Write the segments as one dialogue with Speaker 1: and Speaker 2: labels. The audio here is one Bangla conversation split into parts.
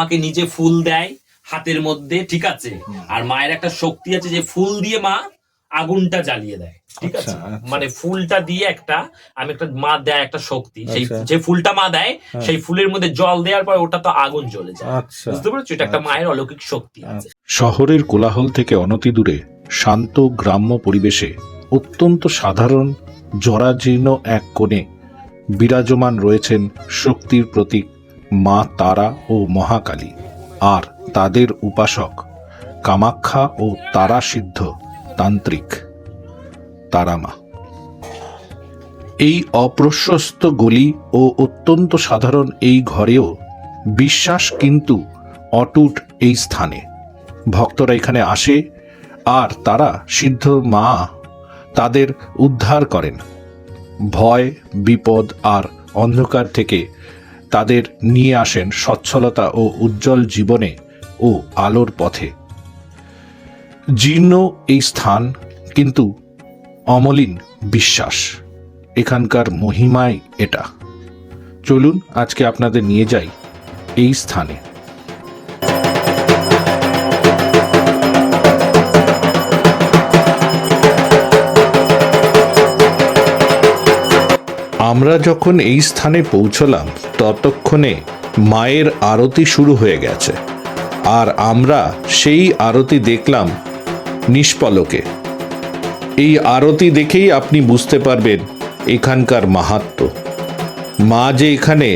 Speaker 1: আমাকে নিজে ফুল দেয় হাতের মধ্যে ঠিক আছে আর মায়ের একটা শক্তি আছে যে ফুল দিয়ে মা আগুনটা জ্বালিয়ে দেয় ঠিক আছে
Speaker 2: আচ্ছা, আচ্ছা।
Speaker 1: মানে ফুলটা দিয়ে একটা আমি একটা মা দেয় একটা শক্তি সেই
Speaker 2: আচ্ছা।
Speaker 1: যে ফুলটা মা দেয়
Speaker 2: হ্যাঁ।
Speaker 1: সেই ফুলের মধ্যে জল দেওয়ার পর ওটা তো আগুন জ্বলে যায়
Speaker 2: আচ্ছা
Speaker 1: বুঝতে পেরেছ এটা একটা
Speaker 2: আচ্ছা।
Speaker 1: মায়ের অলৌকিক শক্তি আছে
Speaker 3: শহরের কোলাহল থেকে অনতি দূরে শান্ত গ্রাম্য পরিবেশে অত্যন্ত সাধারণ জরাজীর্ণ এক কোণে বিরাজমান রয়েছেন শক্তির প্রতীক মা তারা ও মহাকালী, আর তাদের উপাসক কামাখ্যা ও তারা সিদ্ধ, তান্ত্রিক। তারামা। এই অপ্রশস্ত গলি ও অত্যন্ত সাধারণ এই ঘরেও বিশ্বাস কিন্তু অটুট এই স্থানে। ভক্তরা এখানে আসে, আর তারা সিদ্ধ মা তাদের উদ্ধার করেন। ভয়, বিপদ আর অন্ধকার থেকে তাদের নিয়ে আসেন সচ্ছলতা ও উজ্জ্বল জীবনে ও আলোর পথে। জীর্ণ এই স্থান কিন্তু অমলিন বিশ্বাস। এখানকার মহিমায় এটা। চলুন আজকে আপনাদের নিয়ে যাই এই স্থানে। আমরা যখন এই স্থানে পৌঁছলাম, ততক্ষণে মায়ের আরতি শুরু হয়ে গেছে। আর আমরা সেই আরতি দেখলাম নিষ্পলকে এই আরতি দেখেই আপনি বুঝতে পারবেন এখানকার মাহাত্ম্য মা যে এখানে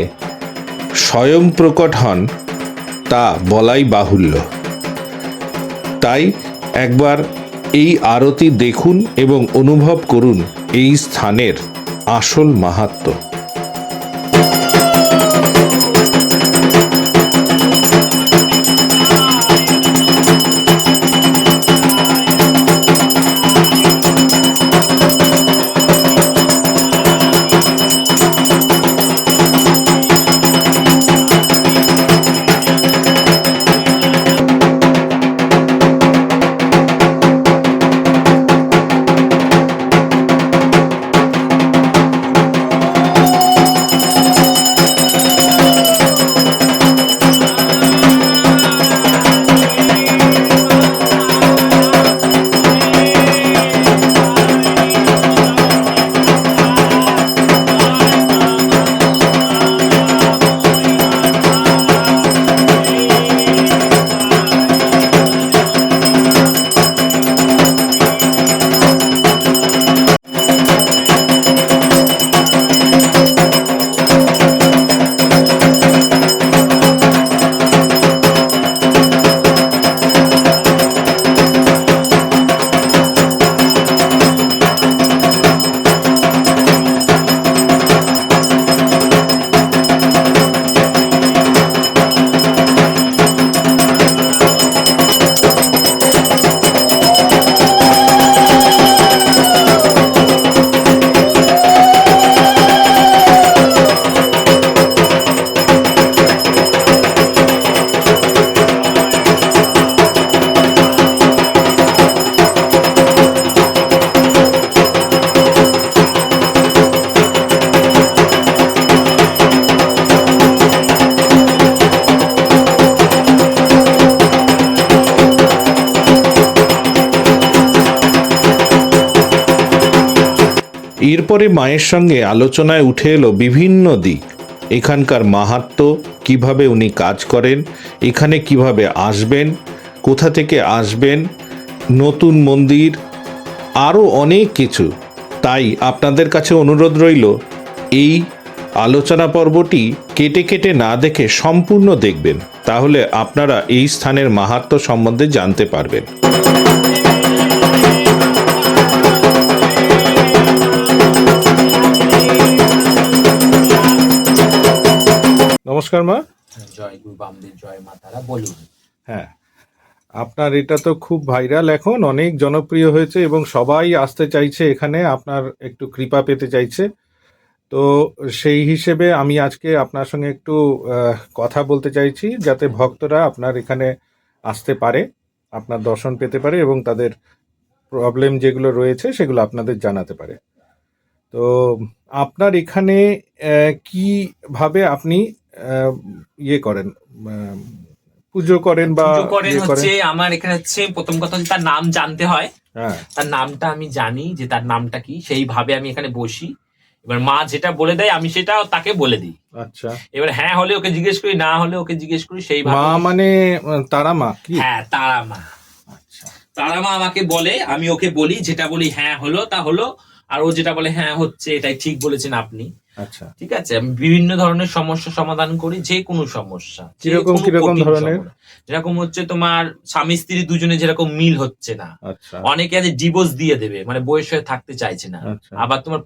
Speaker 3: স্বয়ং প্রকট হন, তা বলাই বাহুল্য। তাই একবার এই আরতি দেখুন এবং অনুভব করুন এই স্থানের আসল মাহাত্ম্য এরপরে মায়ের সঙ্গে আলোচনায় উঠে এলো বিভিন্ন দিক। এখানকার মাহাত্ম্য কীভাবে উনি কাজ করেন, এখানে কীভাবে আসবেন, কোথা থেকে আসবেন, নতুন মন্দির আরও অনেক কিছু। তাই আপনাদের কাছে অনুরোধ রইল, এই আলোচনা পর্বটি কেটে কেটে না দেখে সম্পূর্ণ দেখবেন, তাহলে আপনারা এই স্থানের মাহাত্ম্য সম্বন্ধে জানতে পারবেন। নমস্কার মা।
Speaker 1: জয় গুরু বামদেব জয় মাতারা বলুন।
Speaker 2: হ্যাঁ আপনার এটা তো খুব ভাইরাল এখন অনেক জনপ্রিয় হয়েছে এবং সবাই আসতে চাইছে এখানে আপনার একটু কৃপা পেতে চাইছে। তো সেই হিসেবে আমি আজকে আপনার সঙ্গে একটু কথা বলতে চাইছি যাতে ভক্তরা আপনার এখানে আসতে পারে আপনার দর্শন পেতে পারে এবং তাদের প্রবলেম যেগুলো রয়েছে সেগুলো আপনাদের জানাতে পারে। তো আপনার এখানে কীভাবে আপনি ইয়ে করেন
Speaker 3: পুজো করেন বা
Speaker 1: করেন
Speaker 3: ইয়ে
Speaker 1: হচ্ছে আমার এখানে হচ্ছে প্রথম কথা হচ্ছে তার নাম জানতে হয়।
Speaker 3: হ্যাঁ।
Speaker 1: তার নামটা আমি জানি যে তার নামটা কি সেইভাবে আমি এখানে বসি। এবার মা যেটা বলে দেয় আমি সেটা তাকে বলে দিই।
Speaker 3: আচ্ছা।
Speaker 1: এবার হ্যাঁ হলে ওকে জিজ্ঞেস করি না হলে ওকে জিজ্ঞেস করি সেইভাবে
Speaker 3: মা মানে তারা মা কি?
Speaker 1: হ্যাঁ তারা মা।
Speaker 3: আচ্ছা।
Speaker 1: তারা মা আমাকে বলে আমি ওকে বলি যেটা বলি হ্যাঁ হলো তা হলো আর ও যেটা বলে হ্যাঁ হচ্ছে এটাই ঠিক বলেছেন আপনি।
Speaker 3: আচ্ছা।
Speaker 1: ঠিক আছে? আমি বিভিন্ন ধরনের সমস্যা সমাধান করি যে কোনো সমস্যা।
Speaker 3: কিরকম- ধরনের?
Speaker 1: যেরকম হচ্ছে তোমার স্বামী স্ত্রী দুজনে যেরকম মিল হচ্ছে না।
Speaker 3: আচ্ছা।
Speaker 1: অনেকে আছে ডিভোর্স দিয়ে দেবে মানে বয়স হয়ে থাকতে চাইছে না।
Speaker 3: আচ্ছা।
Speaker 1: আবার তোমার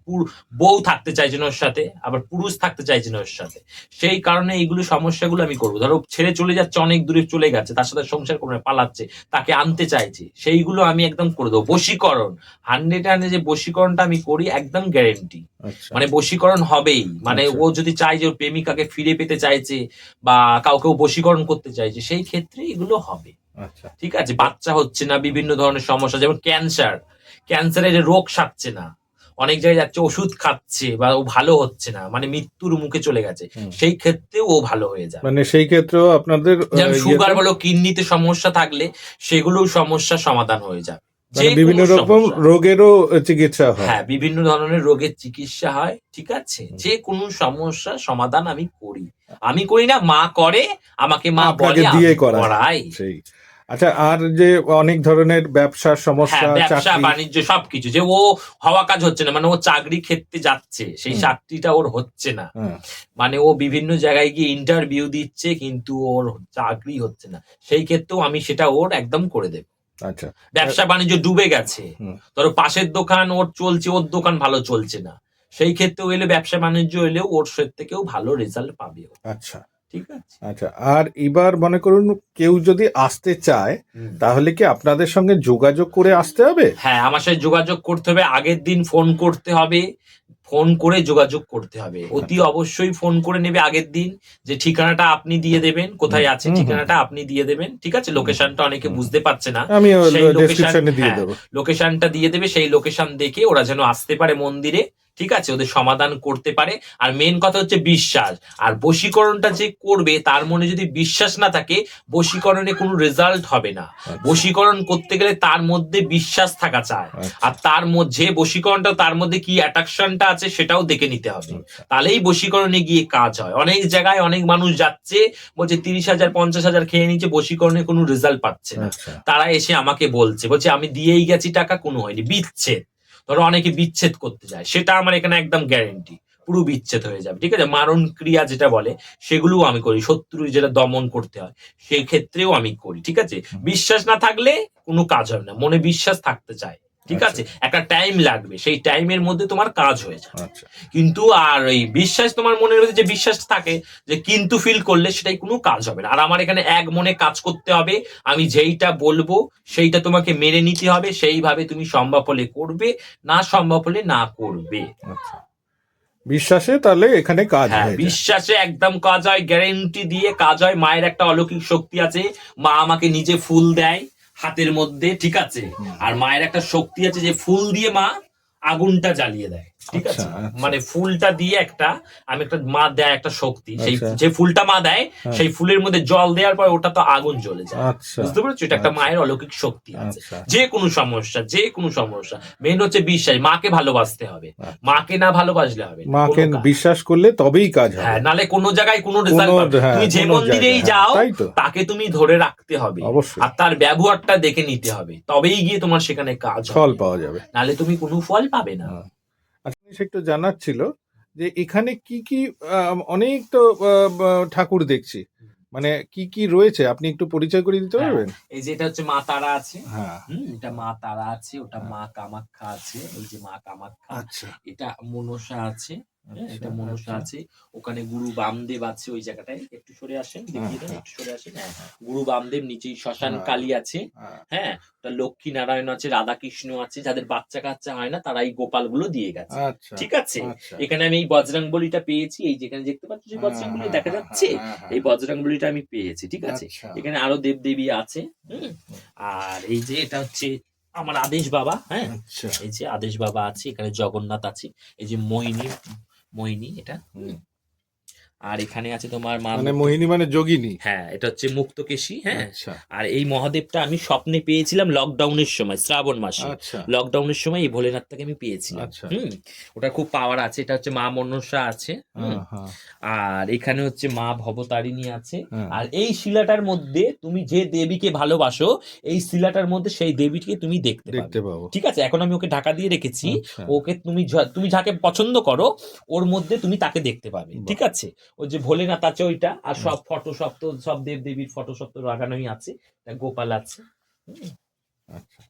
Speaker 1: বউ থাকতে চাইছে না ওর সাথে আবার পুরুষ থাকতে চাইছে না ওর সাথে। সেই কারণে এইগুলো সমস্যাগুলো আমি করব। ধরো ছেড়ে চলে যাচ্ছে অনেক দূরে চলে গেছে তার সাথে সংসার করে পালাচ্ছে তাকে আনতে চাইছে সেইগুলো আমি একদম করে দেবো। বশীকরণ হান্ড্রেড হান্ড্রেড যে বশীকরণটা আমি করি একদম গ্যারেন্টি মানে বশীকরণ হবেই। মানে
Speaker 3: আচ্ছা।
Speaker 1: ও যদি চায় যে ওর প্রেমিকাকে ফিরে পেতে চাইছে বা কাউকে বশীকরণ করতে চাইছে সেই ক্ষেত্রে এগুলো হবে।
Speaker 3: আচ্ছা।
Speaker 1: ঠিক আছে? বাচ্চা হচ্ছে না বিভিন্ন ধরনের সমস্যা যেমন ক্যান্সার। ক্যান্সারের রোগ সারছে না। অনেক জায়গায় যাচ্ছে ওষুধ খাচ্ছে বা ও ভালো হচ্ছে না মানে মৃত্যুর মুখে চলে গেছে। সেই ক্ষেত্রেও ও ভালো হয়ে যাবে
Speaker 3: মানে সেই ক্ষেত্রেও আপনাদের
Speaker 1: যেমন সুগার বলো কিডনিতে সমস্যা থাকলে সেগুলোও সমস্যা সমাধান হয়ে যাবে।
Speaker 3: বিভিন্ন রকম। রোগেরও চিকিৎসা হয়।
Speaker 1: হ্যাঁ বিভিন্ন ধরনের রোগের চিকিৎসা হয় ঠিক আছে? যে কোনো সমস্যা সমাধান আমি করি। আমি করি না মা করে আমাকে মা বলে
Speaker 3: দিয়ে
Speaker 1: করাই।
Speaker 3: আচ্ছা আর যে অনেক ধরনের ব্যবসার সমস্যা
Speaker 1: হ্যাঁ ব্যবসা বাণিজ্য সবকিছু। যে ও হওয়া কাজ হচ্ছে না মানে ও চাকরি ক্ষেত্রে যাচ্ছে সেই চাকরিটা ওর হচ্ছে না। মানে ও বিভিন্ন জায়গায় গিয়ে ইন্টারভিউ দিচ্ছে কিন্তু ওর চাকরি হচ্ছে না। সেই ক্ষেত্রেও আমি সেটা ওর একদম করে দেব।
Speaker 3: আচ্ছা।
Speaker 1: ব্যবসা বাণিজ্য ডুবে গেছে। ধরো পাশের দোকান ওর চলছে ওর দোকান ভালো চলছে না। সেই ক্ষেত্রেও এলে ব্যবসা বাণিজ্য এলেও ওর সে থেকেও ভালো রেজাল্ট পাবে
Speaker 3: আচ্ছা।
Speaker 1: ঠিক আছে?
Speaker 3: আচ্ছা আর এবার মনে করুন কেউ যদি আসতে চায় তাহলে কি আপনাদের সঙ্গে যোগাযোগ করে আসতে হবে?
Speaker 1: হ্যাঁ আমার সাথে যোগাযোগ করতে হবে। আগের দিন ফোন করতে হবে। ফোন করে যোগাযোগ করতে হবে অতি
Speaker 3: আচ্ছা।
Speaker 1: অবশ্যই ফোন করে নেবে আগের দিন যে ঠিকানাটা আপনি দিয়ে দেবেন কোথায় আছে। ঠিকানাটা আপনি দিয়ে দেবেন ঠিক আছে লোকেশনটা অনেকে বুঝতে পারছে না সেই
Speaker 3: দিয়ে
Speaker 1: হ্যাঁ। লোকেশনটা দিয়ে দেবে সেই লোকেশন দেখে ওরা যেন আসতে পারে মন্দিরে ঠিক আছে ওদের সমাধান করতে পারে। আর মেন কথা হচ্ছে বিশ্বাস। আর বশীকরণটা যে করবে তার মনে যদি বিশ্বাস না থাকে বশীকরণে কোনো রেজাল্ট হবে না।
Speaker 3: আচ্ছা,
Speaker 1: বশীকরণ করতে গেলে তার মধ্যে বিশ্বাস থাকা চায়
Speaker 3: আচ্ছা,
Speaker 1: আর তার মধ্যে বশীকরণটা তার মধ্যে কি অ্যাট্রাকশনটা আছে সেটাও দেখে নিতে হবে।
Speaker 3: আচ্ছা,
Speaker 1: তাহলেই বশীকরণে গিয়ে কাজ হয়। অনেক জায়গায় অনেক মানুষ যাচ্ছে বলছে তিরিশ হাজার পঞ্চাশ হাজার খেয়ে নিচ্ছে বশীকরণে কোনো রেজাল্ট পাচ্ছে না। তারা এসে আমাকে বলছে বলছে আমি দিয়েই গেছি টাকা কোনো হয়নি বিচ্ছেদ। ধরো অনেকে বিচ্ছেদ করতে যায়। সেটা আমার এখানে একদম গ্যারেন্টি পুরো বিচ্ছেদ হয়ে যাবে ঠিক আছে? মারণ ক্রিয়া যেটা বলে সেগুলোও আমি করি। শত্রু যেটা দমন করতে হয় সেই ক্ষেত্রেও আমি করি ঠিক আছে? বিশ্বাস না থাকলে কোনো কাজ হবে না। মনে বিশ্বাস থাকতে চায়। ঠিক আছে? একটা টাইম লাগবে। সেই টাইমের মধ্যে তোমার কাজ হয়ে যায়
Speaker 3: আচ্ছা।
Speaker 1: কিন্তু আর এই বিশ্বাস তোমার মনের মধ্যে যে বিশ্বাস থাকে যে কিন্তু ফিল করলে সেটাই কোনো কাজ হবে না। আর আমার এখানে এক মনে কাজ করতে হবে। আমি যেইটা বলব সেইটা তোমাকে মেনে নিতে হবে। সেইভাবে তুমি সম্ভব হলে করবে না সম্ভব হলে না করবে।
Speaker 3: আচ্ছা। বিশ্বাসে তাহলে এখানে কাজ
Speaker 1: হ্যাঁ
Speaker 3: হয়ে
Speaker 1: বিশ্বাসে একদম কাজ হয় গ্যারেন্টি দিয়ে কাজ হয়। মায়ের একটা অলৌকিক শক্তি আছে। মা আমাকে নিজে ফুল দেয়। হাতের মধ্যে ঠিক আছে। আর মায়ের একটা শক্তি আছে যে ফুল দিয়ে মা আগুনটা জ্বালিয়ে দেয়। ঠিক আছে?
Speaker 3: আচ্ছা, আচ্ছা।
Speaker 1: মানে ফুলটা দিয়ে একটা আমি একটা মা দেয় একটা শক্তি সেই
Speaker 3: আচ্ছা।
Speaker 1: যে ফুলটা মা দেয়
Speaker 3: হ্যাঁ।
Speaker 1: সেই ফুলের মধ্যে জল দেওয়ার পর ওটা তো আগুন জ্বলে যায়।
Speaker 3: আচ্ছা
Speaker 1: বুঝতে পেরেছ? এটা একটা
Speaker 3: আচ্ছা।
Speaker 1: মায়ের অলৌকিক শক্তি আছে।
Speaker 3: আচ্ছা।
Speaker 1: যে কোনো সমস্যা যে কোনো সমস্যা। মেন হচ্ছে বিশ্বাস মাকে ভালোবাসতে হবে।
Speaker 3: আচ্ছা।
Speaker 1: মাকে না ভালোবাসলে হবে
Speaker 3: মাকে বিশ্বাস করলে তবেই কাজ হবে।
Speaker 1: হ্যাঁ নালে কোনো জায়গায় কোনো রেজাল্ট
Speaker 3: হ্যাঁ,
Speaker 1: তুমি যে মন্দিরেই যাও
Speaker 3: হ্যাঁ, তো।
Speaker 1: তাকে তুমি ধরে রাখতে হবে। আর তার ব্যবহারটা দেখে নিতে হবে। তবেই গিয়ে তোমার সেখানে কাজ
Speaker 3: ফল পাওয়া যাবে।
Speaker 1: নালে তুমি কোনো ফল পাবে না।
Speaker 3: আচ্ছা একটু জানার ছিল যে এখানে কি কি অনেক তো ঠাকুর দেখছি। মানে কি কি রয়েছে? আপনি একটু পরিচয় করে দিতে
Speaker 1: হ্যাঁ।
Speaker 3: পারবেন?
Speaker 1: এই যে এটা হচ্ছে মা তারা আছে।
Speaker 3: হ্যাঁ।
Speaker 1: এটা মা তারা আছে ওটা মা কামাখ্যা আছে ওই যে মা কামাখ্যা।
Speaker 3: আচ্ছা।
Speaker 1: এটা মনসা আছে। হ্যাঁ, এটা মনসা। আছে। ওখানে গুরু বামদেব আছে ওই জায়গাটায়। একটু সরে আসেন দেখিয়ে দেন
Speaker 3: হ্যাঁ।
Speaker 1: একটু সরে আসেন। হ্যাঁ গুরু বামদেব নিচেই শ্মশান
Speaker 3: হ্যাঁ।
Speaker 1: কালী আছে।
Speaker 3: হ্যাঁ,
Speaker 1: হ্যাঁ লক্ষ্মী নারায়ণ আছে রাধা কৃষ্ণ আছে যাদের বাচ্চা কাচ্চা হয় না তারা এই গোপালগুলো দিয়ে গেছে।
Speaker 3: আচ্ছা
Speaker 1: ঠিক আছে?
Speaker 3: আচ্ছা।
Speaker 1: এখানে আমি এই বজরং বলিটা পেয়েছি। এই যেখানে দেখতে পাচ্ছি যে বজরং বলি
Speaker 3: হ্যাঁ,
Speaker 1: দেখা
Speaker 3: হ্যাঁ,
Speaker 1: যাচ্ছে?
Speaker 3: হ্যাঁ, হ্যাঁ,
Speaker 1: এই বজরং বলিটা আমি পেয়েছি ঠিক আছে?
Speaker 3: আচ্ছা।
Speaker 1: এখানে আরও দেব দেবী আছে হুম। আর এই যে এটা হচ্ছে আমার আদেশ বাবা হ্যাঁ? এই যে আদেশ বাবা আছে এখানে জগন্নাথ আছে। এই যে মোহিনী মোহিনী এটা। আর এখানে আছে তোমার মা
Speaker 3: মানে মোহিনী মানে যোগিনী।
Speaker 1: হ্যাঁ এটা হচ্ছে মুক্তকেশী হ্যাঁ।
Speaker 3: আচ্ছা।
Speaker 1: আর এই মহাদেবটা আমি স্বপ্নে পেয়েছিলাম লকডাউনের সময় শ্রাবণ মাসে।
Speaker 3: আচ্ছা।
Speaker 1: লকডাউনের সময় এই ভোলেনাথটাকে আমি পেয়েছিলাম।
Speaker 3: আচ্ছা।
Speaker 1: হুম ওটা খুব পাওয়ার আছে এটা হচ্ছে মা মনসা আছে আর এখানে হচ্ছে মা ভবতারিণী আছে।
Speaker 3: হ্যাঁ।
Speaker 1: আর এই শিলাটার মধ্যে তুমি যে দেবীকে ভালোবাসো এই শিলাটার মধ্যে সেই দেবীকে তুমি দেখতে
Speaker 3: দেখতে পাবো।
Speaker 1: ঠিক আছে? এখন আমি ওকে ঢাকা দিয়ে রেখেছি।
Speaker 3: আচ্ছা।
Speaker 1: ওকে তুমি তুমি যাকে পছন্দ করো ওর মধ্যে তুমি তাকে দেখতে পাবে। ঠিক আছে? ওই যে ভোলেনাথ আছে ওইটা আর সব ফটো সব তো সব দেব দেবীর ফটো সব তো লাগানোই আছে গোপাল আছে।
Speaker 3: আচ্ছা।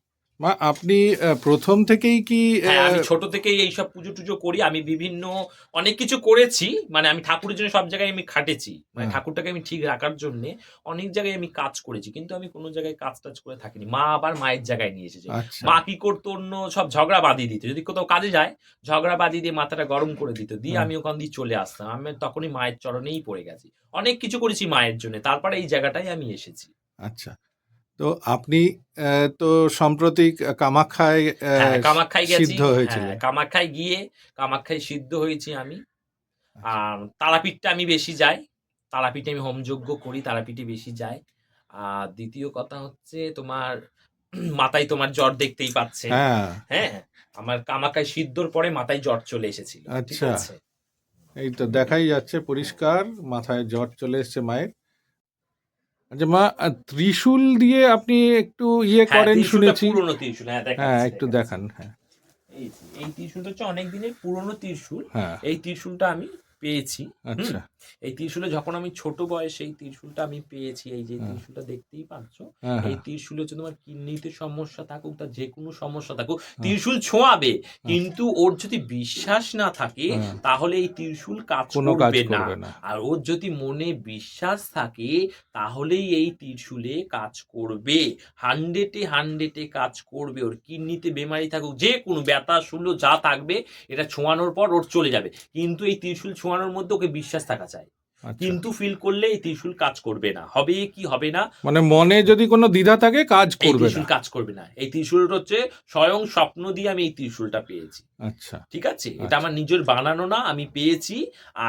Speaker 3: মা আপনি প্রথম থেকেই কি
Speaker 1: হ্যাঁ আমি ছোট থেকেই এইসব পুজো টুজো করি। আমি বিভিন্ন অনেক কিছু করেছি। মানে আমি ঠাকুরের জন্য সব জায়গায় আমি খাটেছি। মানে
Speaker 3: হ্যাঁ।
Speaker 1: ঠাকুরটাকে আমি ঠিক রাখার জন্য অনেক জায়গায় আমি কাজ করেছি। কিন্তু আমি কোনো জায়গায় কাজ টাজ করে থাকিনি। মা আবার মায়ের জায়গায় নিয়ে এসেছে।
Speaker 3: আচ্ছা।
Speaker 1: মা কি করতো অন্য সব ঝগড়া বাঁধিয়ে দিত। যদি কোথাও কাজে যায় ঝগড়া বাঁধিয়ে দিয়ে মাথাটা গরম করে দিত। দিয়ে আমি ওখান দিয়ে চলে আসতাম। আমি তখনই মায়ের চরণেই পড়ে গেছি। অনেক কিছু করেছি মায়ের জন্য। তারপরে এই জায়গাটাই আমি এসেছি।
Speaker 3: আচ্ছা। তো আপনি তো সম্প্রতি কামাখ্যায়
Speaker 1: হ্যাঁ কামাখ্যায়
Speaker 3: সিদ্ধ হয়েছিল
Speaker 1: হ্যাঁ, কামাখ্যায় গিয়ে কামাখ্যায় সিদ্ধ হয়েছি আমি।
Speaker 3: আচ্ছা।
Speaker 1: আর তারাপীঠটা আমি বেশি যাই। তারাপীঠে আমি হোমযজ্ঞ করি তারাপীঠে বেশি যাই। আর দ্বিতীয় কথা হচ্ছে তোমার মাথায় তোমার জ্বর দেখতেই পাচ্ছে
Speaker 3: হ্যাঁ।
Speaker 1: হ্যাঁ আমার কামাখ্যায় সিদ্ধর পরে মাথায় জ্বর চলে এসেছিল
Speaker 3: আচ্ছা। এই তো দেখাই যাচ্ছে পরিষ্কার মাথায় জ্বর চলে এসছে মায়ের। আচ্ছা মা ত্রিশূল দিয়ে আপনি একটু ইয়ে
Speaker 1: হ্যাঁ,
Speaker 3: করেন শুনেছি।
Speaker 1: পুরনো ত্রিশূল হ্যাঁ
Speaker 3: হ্যাঁ একটু দেখান হ্যাঁ।
Speaker 1: এই ত্রিশূলটা হচ্ছে অনেক দিনের পুরনো ত্রিশূল।
Speaker 3: হ্যাঁ।
Speaker 1: এই ত্রিশূলটা আমি পেয়েছি
Speaker 3: আচ্ছা।
Speaker 1: এই ত্রিশূলে যখন আমি ছোট বয়সে এই ত্রিশূলটা আমি পেয়েছি এই যে
Speaker 3: হ্যাঁ।
Speaker 1: ত্রিশূলটা দেখতেই পাচ্ছ
Speaker 3: হ্যাঁ
Speaker 1: এই
Speaker 3: হ্যাঁ
Speaker 1: ত্রিশূলে হচ্ছে তোমার কিডনিতে সমস্যা থাকুক তার যে কোনো সমস্যা থাকুক ত্রিশূল ছোঁয়াবে। কিন্তু ওর যদি বিশ্বাস না থাকে। তাহলে এই ত্রিশূল কাজ করবে না। আর ওর যদি মনে বিশ্বাস থাকে তাহলেই এই ত্রিশূলে কাজ করবে। হান্ড্রেডে হান্ড্রেডে কাজ করবে। ওর কিডনিতে বেমারি থাকুক যে কোনো ব্যথা শুলো যা থাকবে এটা ছোঁয়ানোর পর ওর চলে যাবে। কিন্তু এই ত্রিশূল ছোঁয়ানোর মধ্যে ওকে বিশ্বাস থাকা। কিন্তু ফিল করলে এই ত্রিশূল কাজ করবে না। হবে কি হবে না?
Speaker 3: মানে মনে যদি কোনো দ্বিধা থাকে কাজ করবে
Speaker 1: ত্রিশূল কাজ করবে না। এই ত্রিশূলটা হচ্ছে স্বয়ং স্বপ্ন দিয়ে আমি এই ত্রিশূলটা পেয়েছি।
Speaker 3: আচ্ছা।
Speaker 1: ঠিক আছে? এটা
Speaker 3: আচ্ছা।
Speaker 1: আমার নিজের বানানো না আমি পেয়েছি।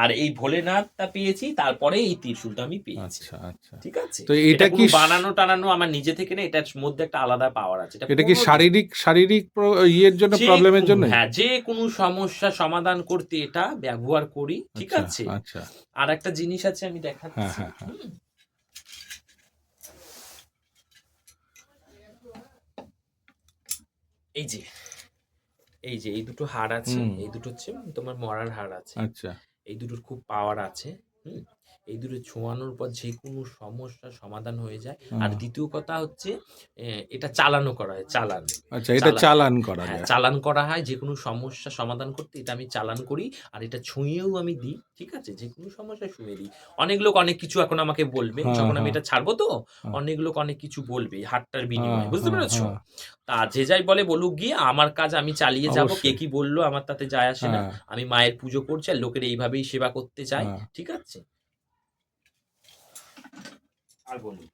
Speaker 1: আর এই ভোলেনাথটা পেয়েছি তারপরে এই ত্রিশূলটা আমি পেয়েছি।
Speaker 3: আচ্ছা আচ্ছা।
Speaker 1: ঠিক আছে?
Speaker 3: তো এটা কি
Speaker 1: বানানো টানানো আমার নিজে থেকে না এটার মধ্যে একটা আলাদা পাওয়ার আছে।
Speaker 3: এটা কি শারীরিক শারীরিক ইয়ের জন্য প্রবলেমের জন্য?
Speaker 1: হ্যাঁ যে কোনো সমস্যা সমাধান করতে এটা ব্যবহার করি। ঠিক আছে?
Speaker 3: আচ্ছা।
Speaker 1: আর একটা জিনিস আছে আমি দেখাচ্ছি।
Speaker 3: হ্যাঁ, হ্যাঁ, হ্যাঁ।
Speaker 1: এই যে এই যে এই দুটো হাড় আছে এই দুটো হচ্ছে তোমার মরার হাড় আছে।
Speaker 3: আচ্ছা।
Speaker 1: এই দুটোর খুব পাওয়ার আছে হুম? এই দুটো ছোঁয়ানোর পর যে কোনো সমস্যা সমাধান হয়ে যায়। আর দ্বিতীয় কথা হচ্ছে এটা চালানো করা হয় চালান।
Speaker 3: আচ্ছা এটা
Speaker 1: চালান।
Speaker 3: করা
Speaker 1: হ্যাঁ
Speaker 3: যায়।
Speaker 1: চালান করা হয় যে কোনো সমস্যা সমাধান করতে এটা আমি চালান করি আর এটা ছুঁয়েও আমি দিই ঠিক আছে? যে কোনো সমস্যা শুয়ে দিই। অনেক লোক অনেক কিছু এখন আমাকে বলবে
Speaker 3: হ্যাঁ,
Speaker 1: যখন আমি
Speaker 3: হ্যাঁ।
Speaker 1: এটা ছাড়বো তো
Speaker 3: হ্যাঁ।
Speaker 1: অনেক লোক অনেক কিছু বলবে হাটটার বিনিময়ে
Speaker 3: হ্যাঁ,
Speaker 1: বুঝতে
Speaker 3: হ্যাঁ,
Speaker 1: পেরেছ?
Speaker 3: হ্যাঁ।
Speaker 1: তা যে যাই বলে বলুক গিয়ে আমার কাজ আমি চালিয়ে যাব কে কি বলল আমার তাতে যায় আসে না।
Speaker 3: হ্যাঁ,
Speaker 1: আমি মায়ের পুজো করছি আর লোকের এইভাবেই সেবা করতে চাই
Speaker 3: হ্যাঁ।
Speaker 1: ঠিক আছে? আর বলুন।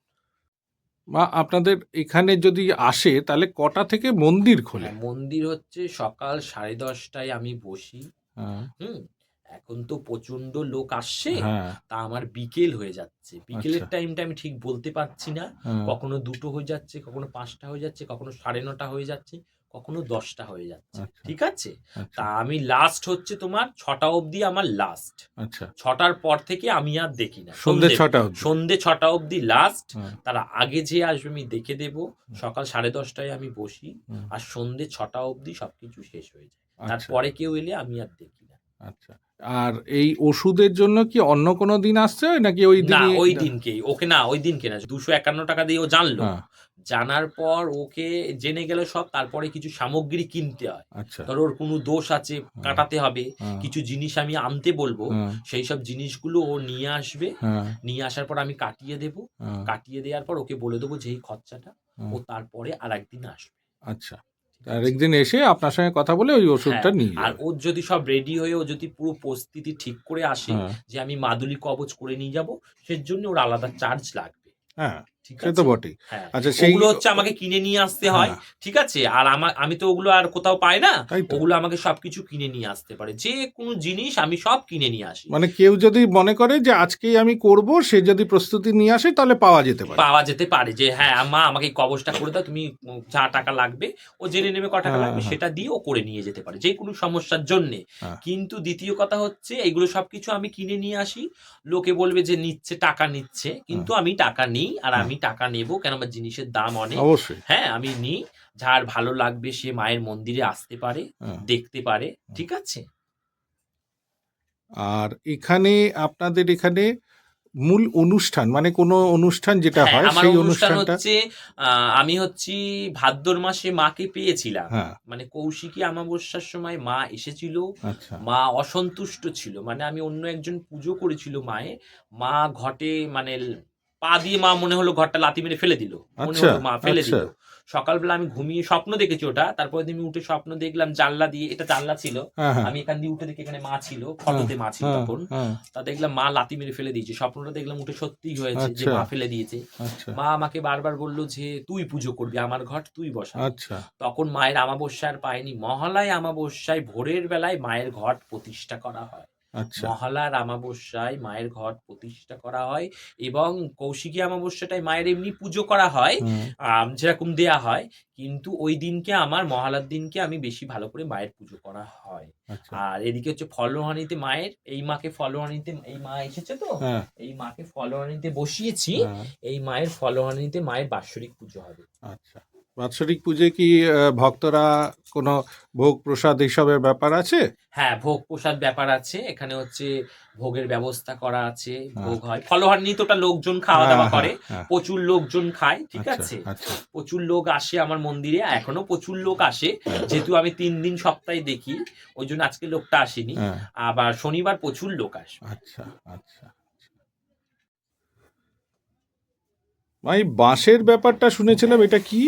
Speaker 3: মা আপনাদের এখানে যদি আসে তাহলে কটা থেকে মন্দির খোলে?
Speaker 1: হ্যাঁ, মন্দির হচ্ছে সকাল সাড়ে দশটায় আমি বসি।
Speaker 3: হ্যাঁ,
Speaker 1: হুম? এখন তো প্রচণ্ড লোক আসছে
Speaker 3: হ্যাঁ।
Speaker 1: তা আমার বিকেল হয়ে যাচ্ছে। বিকেলের
Speaker 3: আচ্ছা।
Speaker 1: টাইমটা আমি ঠিক বলতে পারছি না। কখনো দুটো হয়ে যাচ্ছে কখনো পাঁচটা হয়ে যাচ্ছে কখনো সাড়ে নটা হয়ে যাচ্ছে। কখনো দশটা হয়ে যাচ্ছে।
Speaker 3: আচ্ছা।
Speaker 1: ঠিক আছে?
Speaker 3: আচ্ছা।
Speaker 1: তা আমি লাস্ট হচ্ছে তোমার ছটা অবধি আমার লাস্ট
Speaker 3: আচ্ছা।
Speaker 1: ছটার পর থেকে আমি আর দেখি না।
Speaker 3: সন্ধ্যে
Speaker 1: সন্ধে-
Speaker 3: ছটা অবধি।
Speaker 1: সন্ধে ছটা অবধি লাস্ট তার আগে যে আসবে আমি দেখে দেব। সকাল সাড়ে দশটায় আমি বসি। আর সন্ধে ছটা অবধি সবকিছু শেষ হয়ে যায়। তারপরে কেউ এলে আমি আর দেখি না।
Speaker 3: আচ্ছা। আর এই ওষুধের জন্য কি অন্য কোনো দিন হয় নাকি ওই
Speaker 1: না
Speaker 3: দিনই
Speaker 1: ওই দিনকেই। ওকে না ওই দিনকে না। দুশো একান্ন টাকা দিয়ে ও জানলো।
Speaker 3: হ্যাঁ,
Speaker 1: জানার পর ওকে জেনে গেল সব তারপরে কিছু সামগ্রী কিনতে হয়।
Speaker 3: আচ্ছা।
Speaker 1: ধরো ওর কোনো দোষ আছে কাটাতে হবে
Speaker 3: হ্যাঁ,
Speaker 1: কিছু জিনিস আমি আনতে বলব
Speaker 3: হ্যাঁ,
Speaker 1: সেই সব জিনিসগুলো ও নিয়ে আসবে
Speaker 3: হ্যাঁ,
Speaker 1: নিয়ে আসার পর আমি কাটিয়ে দেব
Speaker 3: হ্যাঁ,
Speaker 1: কাটিয়ে দেওয়ার পর ওকে বলে দেবো যে এই খরচাটা
Speaker 3: হ্যাঁ,
Speaker 1: ও তারপরে আর একদিন আসবে।
Speaker 3: আচ্ছা।
Speaker 1: ঠিক
Speaker 3: আর
Speaker 1: আছে?
Speaker 3: একদিন এসে আপনার সঙ্গে কথা বলে ওই ওষুধটা
Speaker 1: হ্যাঁ,
Speaker 3: নিয়ে
Speaker 1: আর ওর যদি সব রেডি হয়ে ও যদি পুরো প্রস্তুতি ঠিক করে আসে
Speaker 3: হ্যাঁ,
Speaker 1: যে আমি মাদুলি কবচ করে নিয়ে যাব সেজন্য ওর আলাদা চার্জ লাগবে।
Speaker 3: হ্যাঁ।
Speaker 1: ঠিক আছে
Speaker 3: তো বটেই।
Speaker 1: হ্যাঁ।
Speaker 3: আচ্ছা সেই
Speaker 1: হচ্ছে আমাকে কিনে নিয়ে আসতে হয় ঠিক আছে? আর আমার আমি তো ওগুলো আর কোথাও পাই না ওগুলো আমাকে সবকিছু কিনে নিয়ে আসতে পারে। যে কোনো জিনিস আমি সব কিনে নিয়ে আসি।
Speaker 3: মানে কেউ যদি মনে করে যে আজকেই আমি করব সে যদি প্রস্তুতি নিয়ে আসে তাহলে পাওয়া যেতে পারে।
Speaker 1: পাওয়া যেতে পারে যে হ্যাঁ মা আমাকে কবচটা করে দাও তুমি যা টাকা লাগবে ও জেনে নেবে ক টাকা
Speaker 3: হ্যাঁ,
Speaker 1: লাগবে। সেটা দিয়ে ও করে নিয়ে যেতে পারে যে কোনো সমস্যার জন্য। কিন্তু দ্বিতীয় কথা হচ্ছে এগুলো সবকিছু আমি কিনে নিয়ে আসি। লোকে বলবে যে নিচ্ছে টাকা নিচ্ছে। কিন্তু আমি টাকা নিই আর। আমি টাকা নেব কেন আমার জিনিসের দাম অনেক।
Speaker 3: অবশ্যই।
Speaker 1: হ্যাঁ আমি নিই। যার ভালো লাগবে সে মায়ের মন্দিরে আসতে পারে
Speaker 3: হ্যাঁ।
Speaker 1: দেখতে পারে ঠিক আছে?
Speaker 3: আর এখানে আপনাদের এখানে মূল অনুষ্ঠান মানে কোনো অনুষ্ঠান যেটা
Speaker 1: হ্যাঁ,
Speaker 3: হয় সেই
Speaker 1: অনুষ্ঠান
Speaker 3: অনুষ্ঠানটা?
Speaker 1: হচ্ছে আমি হচ্ছি ভাদ্র মাসে মাকে পেয়েছিলাম।
Speaker 3: হ্যাঁ।
Speaker 1: মানে কৌশিকী আমাবস্যার সময় মা এসেছিল।
Speaker 3: আচ্ছা।
Speaker 1: মা অসন্তুষ্ট ছিল। মানে আমি অন্য একজন পুজো করেছিল মায়ে মা ঘটে মানে পা দিয়ে মা মনে হলো ঘরটা লাথি মেরে ফেলে দিল। মনে
Speaker 3: আচ্ছা,
Speaker 1: হলো মা ফেলে
Speaker 3: আচ্ছা।
Speaker 1: দিল। সকালবেলা আমি ঘুমিয়ে স্বপ্ন দেখেছি ওটা। তারপরে আমি উঠে স্বপ্ন দেখলাম জানলা দিয়ে এটা জানলা ছিল।
Speaker 3: হ্যাঁ হ্যাঁ।
Speaker 1: আমি এখান দিয়ে উঠে দেখি এখানে মা ছিল ফটোতে মা ছিল
Speaker 3: হ্যাঁ,
Speaker 1: তখন।
Speaker 3: হ্যাঁ,
Speaker 1: তা দেখলাম মা লাথি মেরে ফেলে দিয়েছে। স্বপ্নটা দেখলাম উঠে সত্যিই হয়েছে যে
Speaker 3: আচ্ছা।
Speaker 1: মা ফেলে দিয়েছে।
Speaker 3: আচ্ছা।
Speaker 1: মা আমাকে বারবার বলল যে তুই পুজো করবি আমার ঘর তুই বসা।
Speaker 3: আচ্ছা।
Speaker 1: তখন মায়ের আমাবস্যা আর পায়নি। মহালয় আমাবস্যায় ভোরের বেলায় মায়ের ঘট প্রতিষ্ঠা করা হয়।
Speaker 3: আচ্ছা।
Speaker 1: মহালার আমাবস্যায় মায়ের ঘট প্রতিষ্ঠা করা হয় এবং কৌশিকী আমাবস্যাটায় মায়ের এমনি পুজো করা হয় যেরকম দেয়া হয়। কিন্তু ওই দিনকে আমার মহালার দিনকে আমি বেশি ভালো করে মায়ের পুজো করা হয়।
Speaker 3: আচ্ছা।
Speaker 1: আর এদিকে হচ্ছে ফলহানিতে মায়ের এই মাকে ফলহানিতে এই মা এসেছে তো?
Speaker 3: হ্যাঁ।
Speaker 1: এই মাকে ফলহানিতে বসিয়েছি
Speaker 3: হ্যাঁ,
Speaker 1: এই মায়ের ফলহানিতে মায়ের বাৎসরিক পুজো হবে।
Speaker 3: আচ্ছা। বাৎসরিক পুজো কি ভক্তরা কোনো ভোগ প্রসাদ এইসবের ব্যাপার আছে?
Speaker 1: হ্যাঁ ভোগ প্রসাদ ব্যাপার আছে। এখানে হচ্ছে ভোগের ব্যবস্থা করা আছে
Speaker 3: হ্যাঁ।
Speaker 1: ভোগ হয়। ফলহানি তো ওটা লোকজন খাওয়া
Speaker 3: হ্যাঁ,
Speaker 1: দাওয়া
Speaker 3: হ্যাঁ,
Speaker 1: করে
Speaker 3: হ্যাঁ,
Speaker 1: প্রচুর লোকজন খায় ঠিক
Speaker 3: আচ্ছা,
Speaker 1: আছে?
Speaker 3: আচ্ছা।
Speaker 1: প্রচুর লোক আসে আমার মন্দিরে এখনও প্রচুর লোক আসে।
Speaker 3: হ্যাঁ।
Speaker 1: যেহেতু আমি তিন দিন সপ্তাহে দেখি ওই জন্য আজকে লোকটা আসেনি।
Speaker 3: হ্যাঁ।
Speaker 1: আবার শনিবার প্রচুর লোক আসে
Speaker 3: আচ্ছা আচ্ছা। ভাই বাঁশের ব্যাপারটা শুনেছিলাম এটা কি?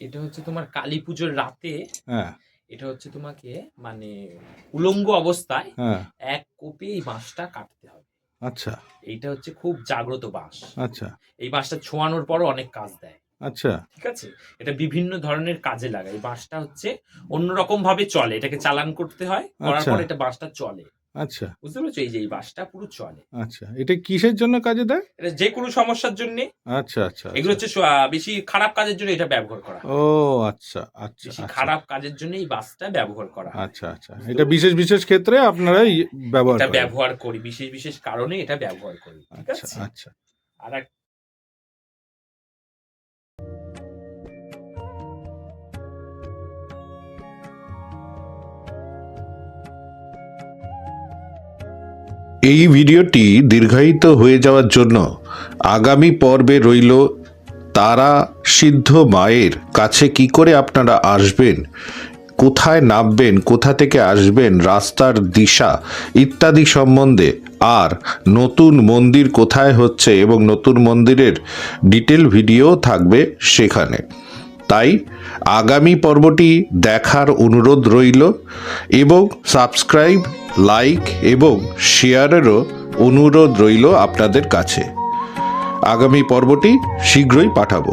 Speaker 1: এটা হচ্ছে তোমার কালী পুজোর রাতে
Speaker 3: হ্যাঁ।
Speaker 1: এটা হচ্ছে তোমাকে মানে উলঙ্গ অবস্থায়
Speaker 3: হ্যাঁ।
Speaker 1: এক কোপে এই বাঁশটা কাটতে হবে।
Speaker 3: আচ্ছা।
Speaker 1: এইটা হচ্ছে খুব জাগ্রত বাঁশ।
Speaker 3: আচ্ছা।
Speaker 1: এই বাঁশটা ছোঁয়ানোর পরও অনেক কাজ দেয়।
Speaker 3: আচ্ছা।
Speaker 1: ঠিক আছে? এটা বিভিন্ন ধরনের কাজে লাগায়। এই বাঁশটা হচ্ছে অন্যরকম ভাবে চলে। এটাকে চালান করতে হয় করার
Speaker 3: আচ্ছা।
Speaker 1: পর এটা বাঁশটা চলে।
Speaker 3: আচ্ছা।
Speaker 1: বুঝতে পেরেছ? এই যে এই বাসটা পুরো চলে।
Speaker 3: আচ্ছা এটা কিসের জন্য কাজে দেয়?
Speaker 1: এটা যে কোনো সমস্যার জন্য।
Speaker 3: আচ্ছা আচ্ছা
Speaker 1: এগুলো হচ্ছে স- বেশি খারাপ কাজের জন্য এটা ব্যবহার করা হয়।
Speaker 3: ও আচ্ছা আচ্ছা
Speaker 1: বেশি
Speaker 3: আচ্ছা।
Speaker 1: খারাপ কাজের জন্য এই বাসটা ব্যবহার করা হয়।
Speaker 3: আচ্ছা আচ্ছা। এটা বিশেষ বিশেষ ক্ষেত্রে আপনারা ই- ব্যবহার
Speaker 1: এটা
Speaker 3: করেন।
Speaker 1: ব্যবহার করি বিশেষ বিশেষ কারণে এটা ব্যবহার করি ঠিক
Speaker 3: আচ্ছা
Speaker 1: আছে?
Speaker 3: আচ্ছা।
Speaker 1: আর এক-
Speaker 4: এই ভিডিওটি দীর্ঘায়িত হয়ে যাওয়ার জন্য আগামী পর্বে রইল তারা সিদ্ধ মায়ের কাছে কি করে আপনারা আসবেন, কোথায় নামবেন, কোথা থেকে আসবেন, রাস্তার দিশা ইত্যাদি সম্বন্ধে আর নতুন মন্দির কোথায় হচ্ছে এবং নতুন মন্দিরের ডিটেল ভিডিও থাকবে সেখানে। তাই আগামী পর্বটি দেখার অনুরোধ রইল এবং সাবস্ক্রাইব, লাইক এবং শেয়ারেরও অনুরোধ রইল আপনাদের কাছে। আগামী পর্বটি শীঘ্রই পাঠাবো।